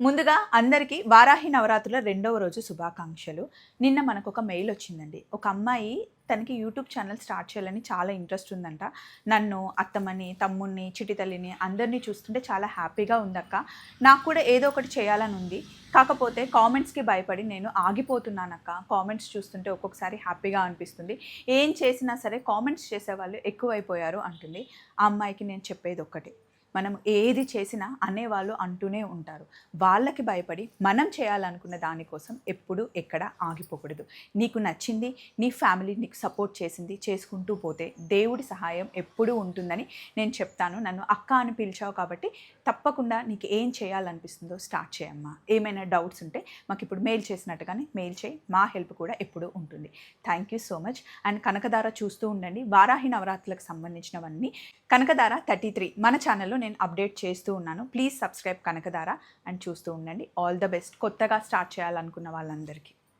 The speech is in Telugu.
ముందుగా అందరికీ వారాహి నవరాత్రుల రెండవ రోజు శుభాకాంక్షలు. నిన్న మనకు ఒక మెయిల్ వచ్చిందండి. ఒక అమ్మాయి తనకి యూట్యూబ్ ఛానల్ స్టార్ట్ చేయాలని చాలా ఇంట్రెస్ట్ ఉందంట. నన్ను అత్తమ్మని తమ్ముణ్ణి చిటితల్లిని అందరినీ చూస్తుంటే చాలా హ్యాపీగా ఉందక్క. నాకు కూడా ఏదో ఒకటి చేయాలని ఉంది. కాకపోతే కామెంట్స్కి భయపడి నేను ఆగిపోతున్నానక్క. కామెంట్స్ చూస్తుంటే ఒక్కొక్కసారి హ్యాపీగా అనిపిస్తుంది. ఏం చేసినా సరే కామెంట్స్ చేసేవాళ్ళు ఎక్కువైపోయారు అంటుంది. ఆ అమ్మాయికి నేను చెప్పేది ఒక్కటే. మనం ఏది చేసినా అనేవాళ్ళు అంటూనే ఉంటారు. వాళ్ళకి భయపడి మనం చేయాలనుకున్న దానికోసం ఎప్పుడు ఎక్కడ ఆగిపోకూడదు. నీకు నచ్చింది నీ ఫ్యామిలీ నీకు సపోర్ట్ చేసింది చేసుకుంటూ పోతే దేవుడి సహాయం ఎప్పుడూ ఉంటుందని నేను చెప్తాను. నన్ను అక్క అని పిలిచావు కాబట్టి తప్పకుండా నీకు ఏం చేయాలనిపిస్తుందో స్టార్ట్ చేయమ్మా ఏమైనా డౌట్స్ ఉంటే మాకు ఇప్పుడు మెయిల్ చేసినట్టుగానే మెయిల్ చేయి. మా హెల్ప్ కూడా ఎప్పుడూ ఉంటుంది. Thank you so much. And Kanakadhara చూస్తూ ఉండండి. వారాహి నవరాత్రులకు సంబంధించినవన్నీ. కనకదార థర్టీ త్రీ మన ఛానల్లో నేను అప్డేట్ చేస్తూ ఉన్నాను. ప్లీజ్ సబ్స్క్రైబ్ కనకదార అండ్ చూస్తూ ఉండండి. All the best. కొత్తగా స్టార్ట్ చేయాలనుకున్న వాళ్ళందరికీ.